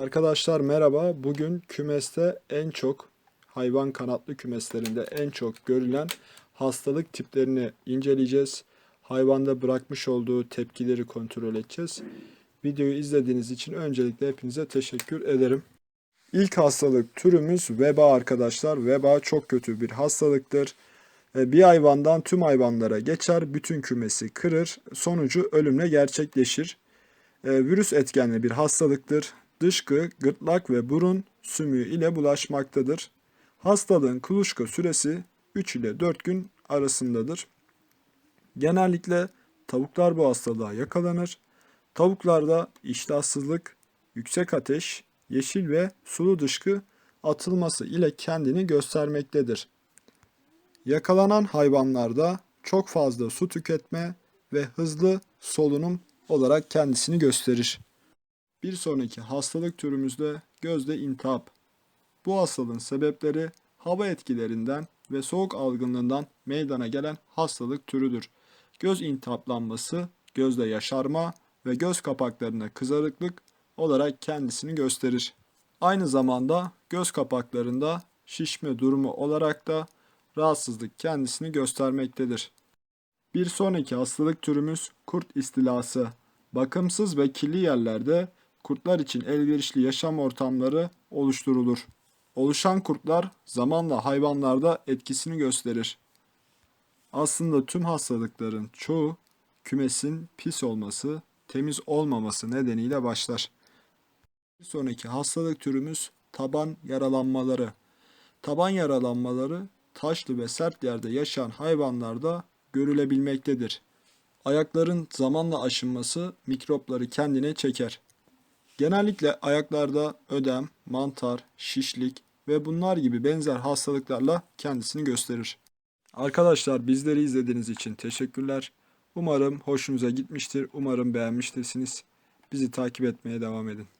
Arkadaşlar merhaba. Bugün kümeste en çok hayvan kanatlı kümeslerinde en çok görülen hastalık tiplerini inceleyeceğiz. Hayvanda bırakmış olduğu tepkileri kontrol edeceğiz. Videoyu izlediğiniz için öncelikle hepinize teşekkür ederim. İlk hastalık türümüz veba arkadaşlar. Veba çok kötü bir hastalıktır. Bir hayvandan tüm hayvanlara geçer, bütün kümesi kırır, sonucu ölümle gerçekleşir. E, virüs etkenli bir hastalıktır. Dışkı, gırtlak ve burun sümüğü ile bulaşmaktadır. Hastalığın kuluçka süresi 3 ile 4 gün arasındadır. Genellikle tavuklar bu hastalığa yakalanır. Tavuklarda iştahsızlık, yüksek ateş, yeşil ve sulu dışkı atılması ile kendini göstermektedir. Yakalanan hayvanlarda çok fazla su tüketme ve hızlı solunum olarak kendisini gösterir. Bir sonraki hastalık türümüzde gözde intihap. Bu hastalığın sebepleri hava etkilerinden ve soğuk algınlığından meydana gelen hastalık türüdür. Göz intihaplanması, gözde yaşarma ve göz kapaklarında kızarıklık olarak kendisini gösterir. Aynı zamanda göz kapaklarında şişme durumu olarak da rahatsızlık kendisini göstermektedir. Bir sonraki hastalık türümüz kurt istilası. Bakımsız ve kirli yerlerde kurtlar için elverişli yaşam ortamları oluşturulur. Oluşan kurtlar zamanla hayvanlarda etkisini gösterir. Aslında tüm hastalıkların çoğu kümesin pis olması, temiz olmaması nedeniyle başlar. Bir sonraki hastalık türümüz taban yaralanmaları. Taban yaralanmaları taşlı ve sert yerde yaşayan hayvanlarda görülebilmektedir. Ayakların zamanla aşınması mikropları kendine çeker. Genellikle ayaklarda ödem, mantar, şişlik ve bunlar gibi benzer hastalıklarla kendisini gösterir. Arkadaşlar bizleri izlediğiniz için teşekkürler. Umarım hoşunuza gitmiştir. Umarım beğenmiştirsiniz. Bizi takip etmeye devam edin.